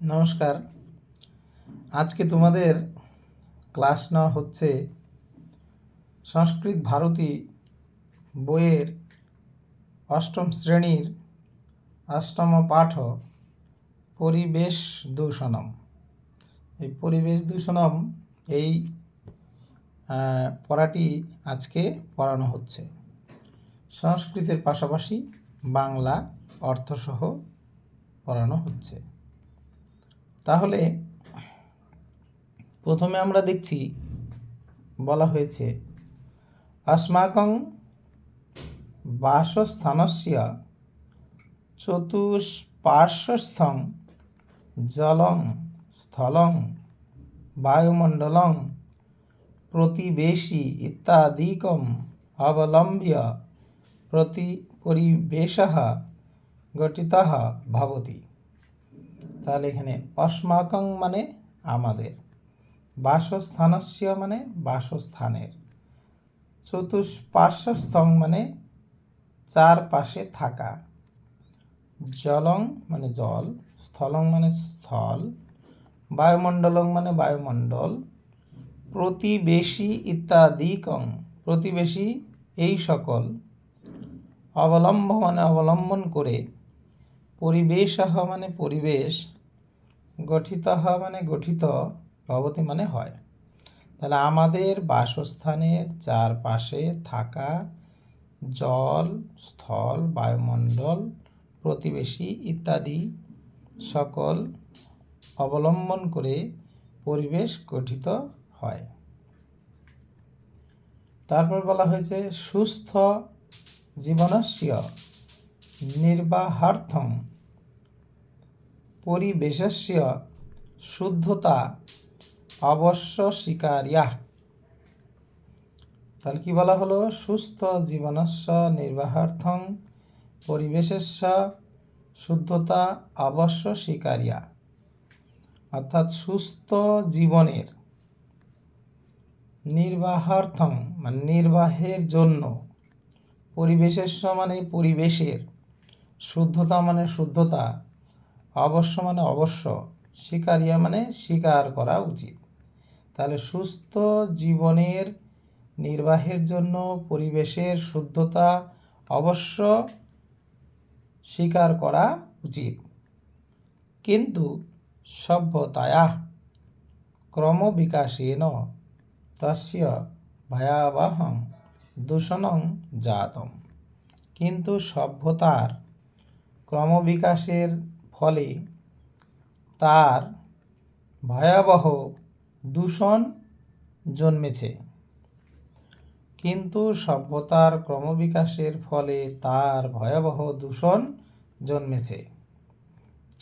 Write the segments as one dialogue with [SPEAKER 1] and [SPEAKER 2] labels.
[SPEAKER 1] নমস্কার। আজকে তোমাদের ক্লাস নেওয়া হচ্ছে সংস্কৃত ভারতী বইয়ের অষ্টম শ্রেণির অষ্টম পাঠ পরিবেশ দূষণম। এই পরিবেশ দূষণম এই পড়াটি আজকে পড়ানো হচ্ছে। সংস্কৃতের পাশাপাশি বাংলা অর্থসহ পড়ানো হচ্ছে। তাহলে প্রথমে আমরা দেখছি, বলা হয়েছে অস্মাকং বাসস্থানস্য চতুষ্পার্শ্বস্থং জলং স্থলং বায়ুমণ্ডলং প্রতিবেশী ইত্যাদিকম অবলম্ব্য প্রতি পরিবেশ গঠিত ভবতি। তাহলে এখানে অস্মাকং মানে আমাদের, বাসস্থানস্য মানে বাসস্থানের, চতুষ্পার্শ্বস্থং মানে চারপাশে থাকা, জলং মানে জল, স্থলং মানে স্থল, বায়ুমণ্ডলং মানে বায়ুমণ্ডল, প্রতিবেশী ইত্যাদিকং, প্রতিবেশী এই সকল, অবলম্ব মানে অবলম্বন করে পরিবেশ মানে পরিবেশ গঠিত হওয়া মানে গঠিত ভবতি মানে হয়। তাহলে আমাদের বাসস্থানের চারপাশে থাকা জল, স্থল, বায়ুমণ্ডল, প্রতিবেশী ইত্যাদি সকল অবলম্বন করে পরিবেশ গঠিত হয়। তারপর বলা হয়েছে, সুস্থ জীবনস্য নির্বাহার্থম পরিবেশস্য শুদ্ধতা অবশ্য স্বীকার্যা তাহলে কি বলা হলো? সুস্থ জীবনস্য নির্বাহার্থং পরিবেশস্য শুদ্ধতা অবশ্য স্বীকার্যা অর্থাৎ সুস্থ জীবনের নির্বাহার্থম মানে নির্বাহের জন্য। পরিবেশের মানে পরিবেশের। শুদ্ধতা মানে শুদ্ধতা। অবশ্য মানে অবশ্য স্বীকারিয়া মানে স্বীকার করা উচিত। তাহলে সুস্থ জীবনের নির্বাহের জন্য পরিবেশের শুদ্ধতা অবশ্য স্বীকার করা উচিত। কিন্তু সভ্যতায়া ক্রমবিকাশেন তস্য ভয়াবহং দূষণং জাতম। কিন্তু সভ্যতার ক্রমবিকাশের ফলে তার ভয়াবহ দূষণ জন্মেছে। কিন্তু সভ্যতার ক্রমবিকাশের ফলে তার ভয়াবহ দূষণ জন্মেছে।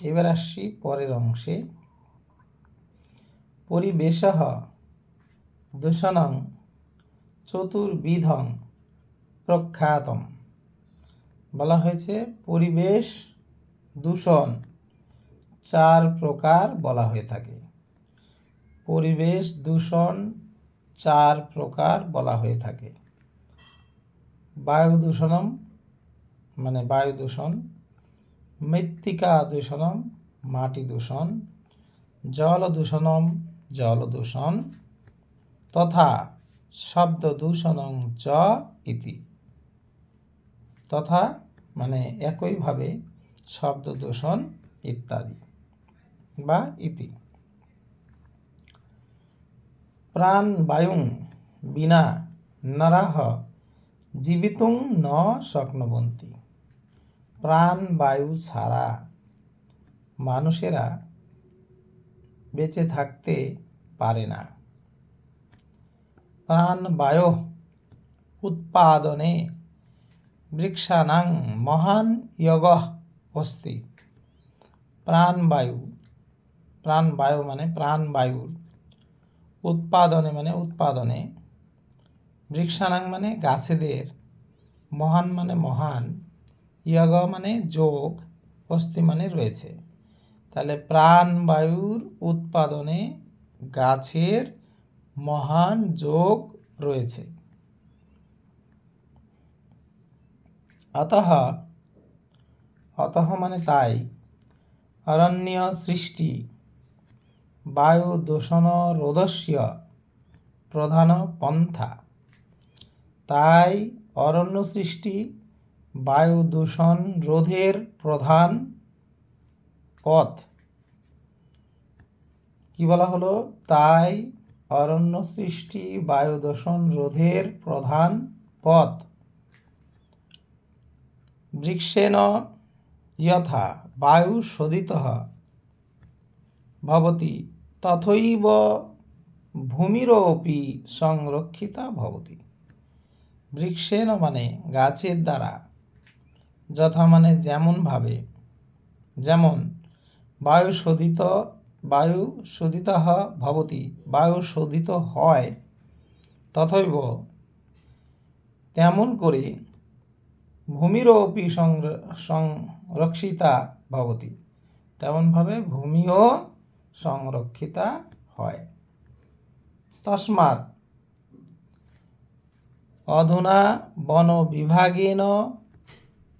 [SPEAKER 1] এবার আসছি পরের অংশে। পরিবেশ দূষণং চতুর্বিধং প্রখ্যাতম। বলা হয়েছে, পরিবেশ দূষণ চার প্রকার বলা হয়ে থাকে। পরিবেশ দূষণ চার প্রকার বলা হয়ে থাকে। বায়ু দূষণম মানে বায়ু দূষণ, মৃত্তিকা দূষণম মাটি দূষণ, জল দূষণম জল দূষণ তথা শব্দ দূষণং চ ইতি। তথা মানে একইভাবে শব্দ দূষণ ইত্যাদি বা ইতি। প্রাণ বায়ুং বিনা নরাহ জীবিতুং ন স্বপ্নবন্তী প্রাণ বায়ু ছাড়া মানুষেরা বেঁচে থাকতে পারে না। প্রাণ বায়ু উৎপাদনে বৃক্ষানাং মহান যোগ অস্তি প্রাণবায়ু প্রাণবায়ু মানে প্রাণবায়ুর। উৎপাদনে মানে উৎপাদনে। বৃক্ষানাং মানে গাছেদের। মহান মানে মহান। ইয়গ মানে যোগ। অস্থি মানে রয়েছে। তাহলে প্রাণবায়ুর উৎপাদনে গাছের মহান যোগ রয়েছে। অতঃ অতঃ মানে তাই। অরণ্য সৃষ্টি। বায়ু দূষণ রোধস্য প্রধান পন্থা। তাই অরণ্য সৃষ্টি বায়ু দূষণ রোধের প্রধান পথ। কি বলা হলো? তাই অরণ্য সৃষ্টি বায়ু দূষণ রোধের প্রধান পথ। বৃক্ষেণ যথা বায়ু শোধিত। ভবতি, তথৈব ভূমিরপি সংরক্ষিতা ভবতি। বৃক্ষেণ মানে গাছের দ্বারা। যথা মানে যেমনভাবে যেমন, বায়ু শোধিত বায়ু শোধিত ভবতি, বায়ু শোধিত হয়। তথৈব, তেমন করে ভূমিরও অপি সংরক্ষিতা ভবতি। তেমনভাবে ভূমিও সংরক্ষিতা হয়। তস্মাৎ অধুনা বন বিভাগেন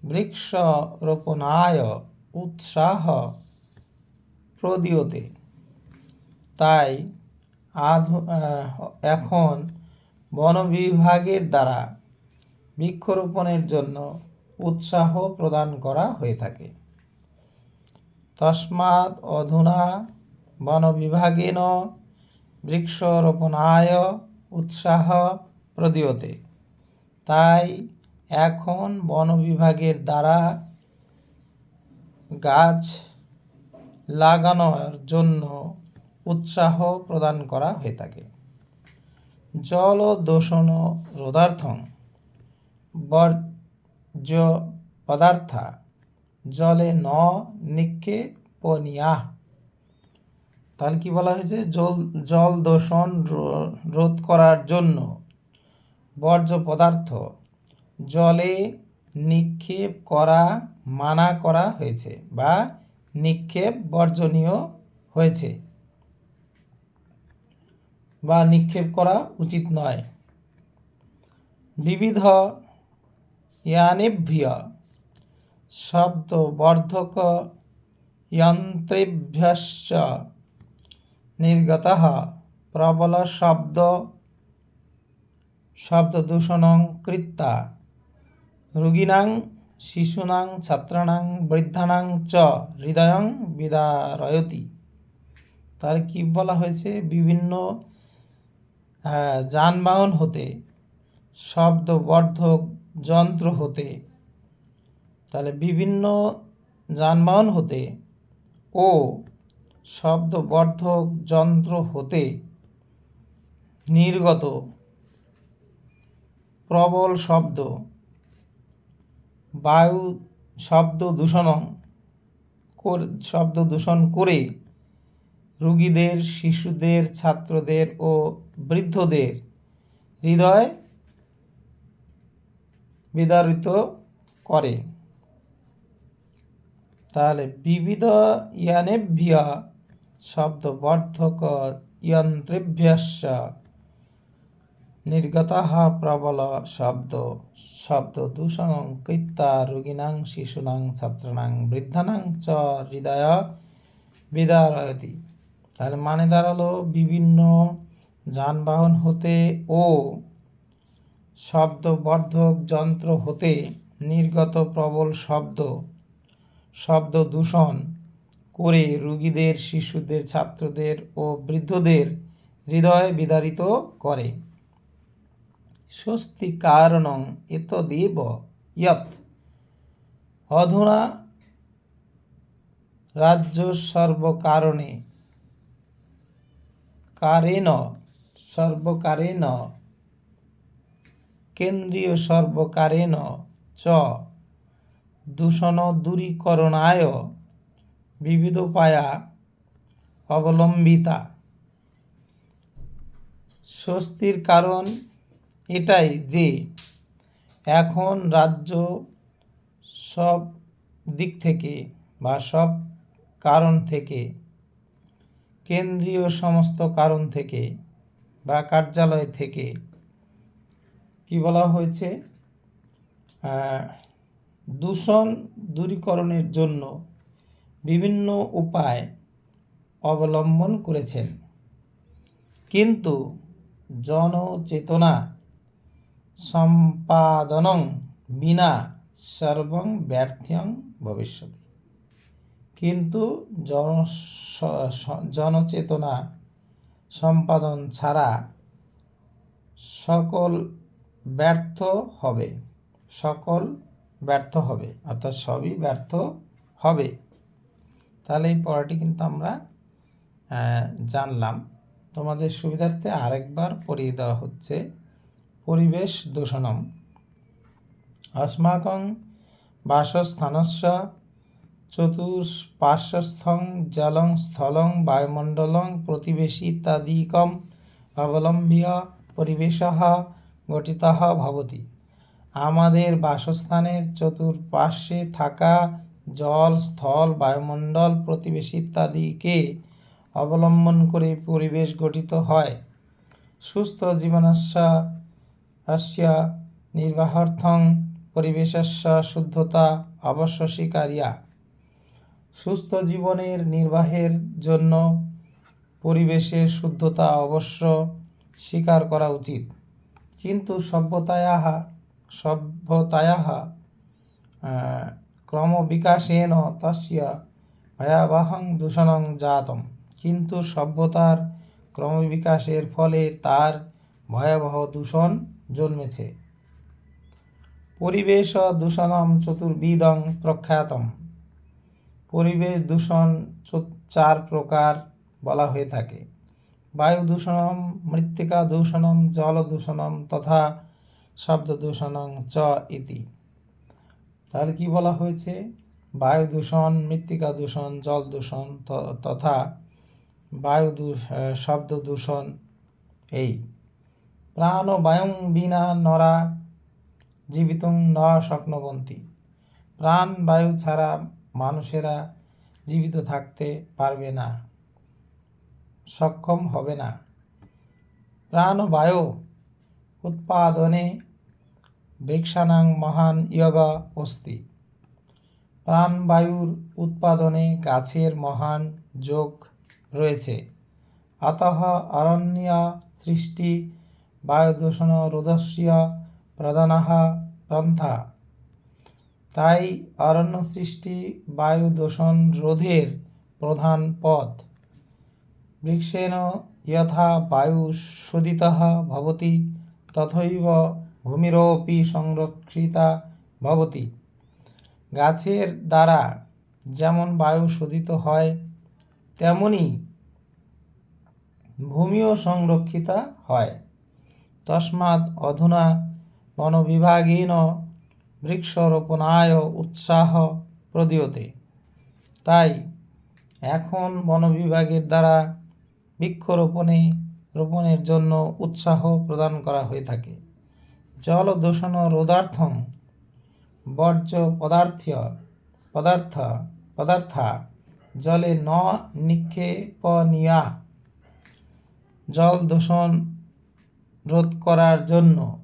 [SPEAKER 1] বৃক্ষরোপণায় উৎসাহ প্রদীয়তে। তাই আধু এখন বন বিভাগের দ্বারা বৃক্ষরোপণের জন্য উৎসাহ প্রদান করা হয়ে থাকে। তস্মাৎ অধুনা বন বিভাগেন বৃক্ষরোপণায় উৎসাহ প্রদীয়তে। তাই এখন বন বিভাগের দ্বারা গাছ লাগানোর জন্য উৎসাহ প্রদান করা হয়ে থাকে। জল দূষণ রোধার্থং। বর্জ্য পদার্থা জলে ন নিক্ষেপনীয়া তাহলে কি বলা হয়েছে? জল জল দূষণ রোধ করার জন্য বর্জ্য পদার্থ জলে নিক্ষেপ করা, মানা করা হয়েছে বা নিক্ষেপ বর্জনীয় হয়েছে। বা নিক্ষেপ করা উচিত নয়। বিবিধ ইয়ানেভ্য শব্দবর্ধক যন্ত্রেভ্যশ্চ নির্গত প্রবল শব্দ শব্দদূষণং কৃত্তা রোগীনাং শিশুনাং ছাত্রানাং বৃদ্ধানাং চ হৃদয়ং বিদারয়তি তার কি বলা হয়েছে? বিভিন্ন যানবাহন হতে। শব্দবর্ধক যন্ত্র হতে, তাহলে বিভিন্ন যানবাহন হতে ও শব্দবর্ধক যন্ত্র হতে নির্গত প্রবল শব্দ, বায়ু শব্দ দূষণ শব্দ দূষণ করে রুগীদের, শিশুদের, ছাত্রদের ও বৃদ্ধদের হৃদয় বিদারিত করে। তাহলে বিবিধ ইয়ানেভ্য শব্দবর্ধক যন্ত্রেভ্যস্য নির্গত প্রবল শব্দ। শব্দ দূষণ কৃত্তা রোগীনাং শিশুনাং ছাত্রানাং বৃদ্ধানাং চ হৃদয় বিদারয়তি। তাহলে মানে দাঁড়াল বিভিন্ন যানবাহন হতে ও শব্দবর্ধক যন্ত্র হতে নির্গত প্রবল শব্দ শব্দ দূষণ করে রুগীদের, শিশুদের, ছাত্রদের ও বৃদ্ধদের হৃদয় বিদারিত করে। স্বস্তি কারণং এতদেব ইয়ত অধুনা রাজ্য সর্বকারণে কারেণ, সর্বকারেণ কেন্দ্রীয় সর্বকারেণ চ। দূষণ দূরীকরণায় বিবিধোপায়া অবলম্বিতা। স্বস্তির কারণ এটাই যে, এখন রাজ্য সব দিক থেকে বা সব কারণ থেকে, কেন্দ্রীয় সমস্ত কারণ থেকে বা কার্যালয় থেকে কি বলা হয়েছে? দূষণ দূরীকরণের জন্য বিভিন্ন উপায় অবলম্বন করেছেন। কিন্তু জনচেতনা সম্পাদনং বিনা সর্বং ব্যর্থ্যং ভবিষ্যতি। কিন্তু জন জনচেতনা সম্পাদন ছাড়া সকল ব্যর্থ হবে। সকল ব্যর্থ হবে, অর্থাৎ সবই ব্যর্থ হবে। তাহলে এই পড়াটি কিন্তু আমরা জানলাম। তোমাদের সুবিধার্থে আরেকবার পড়িয়ে দেওয়া হচ্ছে পরিবেশ দূষণম। অস্মাকং বাসস্থানস্য চতুষ্পার্শ্বস্থং জলং স্থলং বায়ুমণ্ডলং প্রতিবেশী ইত্যাদিকম অবলম্ব্য পরিবেশ গঠিত ভবতি। আমাদের বাসস্থানের চতুর্পার্শ্বে থাকা জল, স্থল, বায়ুমণ্ডল প্রতিবেশী ইত্যাদিকে অবলম্বন করে পরিবেশ গঠিত হয়। সুস্থ জীবনস্যা আস্যা নির্বাহার্থং পরিবেশস্য, শুদ্ধতা অবশ্য শিকারিয়া সুস্থ জীবনের নির্বাহের জন্য পরিবেশের শুদ্ধতা অবশ্য স্বীকার করা উচিত। কিন্তু সভ্যতায়াः সভ্যতায়াः আহ, ক্রমবিকাশেন তস্য ভয়াবহং দূষণং জাতম। কিন্তু সভ্যতার ক্রমবিকাশের ফলে তার ভয়াবহ দূষণ জন্মেছে। পরিবেশ দূষণম চতুর্বিধং প্রখ্যাতম। পরিবেশ দূষণ চার প্রকার বলা হয়ে থাকে। বায়ু দূষণম মৃত্তিকা দূষণম জল দূষণম তথা শব্দ দূষণং চ ইতি। তাহলে কি বলা হয়েছে? বায়ু দূষণ মৃত্তিকা দূষণ জল দূষণ তথা বায়ু শব্দ দূষণ এই। প্রাণ বায়ুং বিনা নরা, জীবিত ন স্বপ্নবন্তী। প্রাণ বায়ু ছাড়া মানুষেরা জীবিত থাকতে পারবে না। সক্ষম হবে না। প্রাণ বায়ু উৎপাদনে বৃক্ষানাং মহান ইয়গ অস্তি। প্রাণবায়ুর উৎপাদনে গাছের মহান যোগ রয়েছে। অতঃ অরণ্য সৃষ্টি, বায়ুদূষণ রোধস্য প্রধানः পন্থা তাই অরণ্য সৃষ্টি বায়ু দূষণ রোধের প্রধান পথ। যথা বায়ু শোধিতः ভবতি, তথৈব ভূমিরপি সংরক্ষিতা ভবতি। গাছের দ্বারা যেমন বায়ু শোধিত হয়, তেমনি ভূমিও সংরক্ষিতা হয়। তস্মাৎ অধুনা বনবিভাগেন বৃক্ষরোপণায় উৎসাহ প্রদীয়তে। তাই এখন বন বিভাগের দ্বারা বৃক্ষরোপণে, রোপণের জন্য উৎসাহ প্রদান করা হয়ে থাকে। জল দূষণ রোধার্থম বর্জ্য পদার্থ পদার্থ, পদার্থা, জলে ন নিক্ষেপনীয়া জল দূষণ রোধ করার জন্য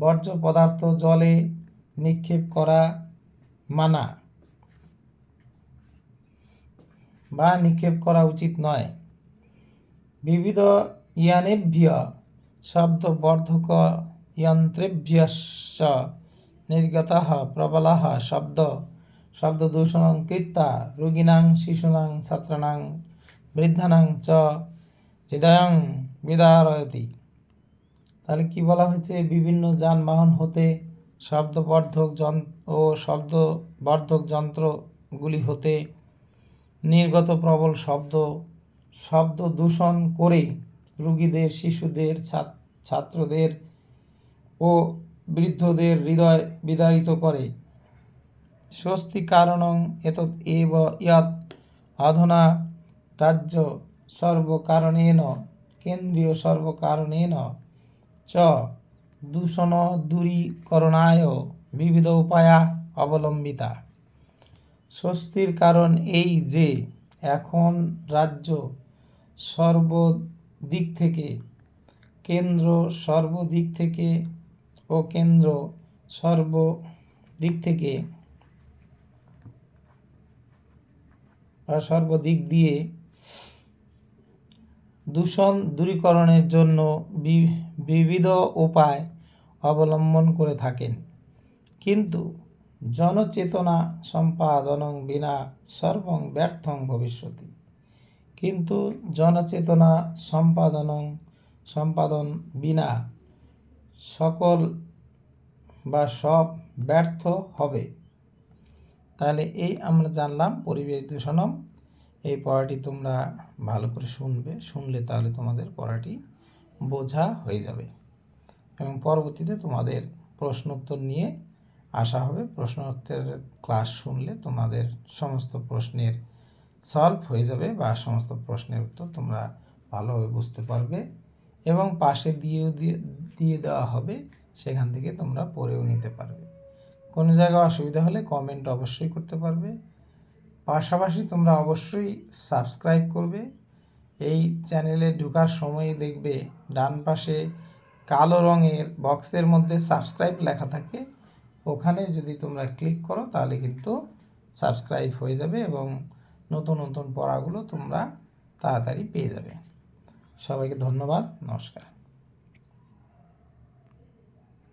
[SPEAKER 1] বর্জ্য পদার্থ জলে নিক্ষেপ করা মানা। বা নিক্ষেপ করা উচিত নয়। বিবিধ ইয়ানেভ্য শব্দবর্ধক যন্ত্রেভ্যশ্চ নির্গতः প্রবলः শব্দ, শব্দদূষণং কৃত্বা রোগিণাং শিশুনাং ছাত্রাণাং বৃদ্ধানাং চ হৃদয়ং বিদারয়তি। তাহলে কি বলা হয়েছে? বিভিন্ন যানবাহন হতে শব্দবর্ধক যন্ত্র ও শব্দবর্ধক যন্ত্রগুলি হতে নির্গত প্রবল শব্দ শব্দ দূষণ করে রুগীদের, শিশুদের, ছাত- ছাত্রদের ও বৃদ্ধদের হৃদয় বিদারিত করে। স্বস্তি কারণং এতৎ এব ইয়াৎ অধুনা রাজ্য সর্বকারণেন, কেন্দ্রীয় সর্বকারণেন, চ দূষণ দূরীকরণায় বিবিধ উপায়া অবলম্বিতা। স্বস্তির কারণ এই যে এখন রাজ্য সর্বদিক থেকে, কেন্দ্র সর্বদিক থেকে ও কেন্দ্র সর্ব দিক থেকে বা সর্বদিক দিয়ে দূষণ দূরীকরণের জন্য বিবিধ উপায় অবলম্বন করে থাকেন। কিন্তু জনচেতনা সম্পাদনং বিনা সর্বং ব্যর্থং ভবিষ্যতি। কিন্তু জনচেতনা সম্পাদনং সম্পাদন বিনা সকল বা সব ব্যর্থ হবে। তাহলে এই আমরা জানলাম পরিবেশ দূষণম। এই পড়াটি তোমরা ভালো করে শুনবে, শুনলে তাহলে তোমাদের পড়াটি বোঝা হয়ে যাবে। এবং পরবর্তীতে তোমাদের প্রশ্ন উত্তর নিয়ে আসা হবে প্রশ্ন উত্তরের ক্লাস শুনলে তোমাদের সমস্ত প্রশ্নের সলভ হয়ে যাবে বা সমস্ত প্রশ্নের উত্তর তোমরা ভালোভাবে বুঝতে পারবে এবং পাশে দিয়ে দিয়ে দেওয়া হবে সেখান থেকে তোমরা পড়েও নিতে পারবে। কোনো জায়গায় অসুবিধা হলে কমেন্ট অবশ্যই করতে পারবে। পাশাপাশি তোমরা অবশ্যই সাবস্ক্রাইব করবে। এই চ্যানেলে ঢোকার সময় দেখবে ডান পাশে কালো রঙের বক্সের মধ্যে সাবস্ক্রাইব লেখা থাকে। ওখানে যদি তোমরা ক্লিক করো, তাহলে কিন্তু সাবস্ক্রাইব হয়ে যাবে এবং নতুন নতুন পড়াগুলো তোমরা তাড়াতাড়ি পেয়ে যাবে। সবাইকে ধন্যবাদ, নমস্কার।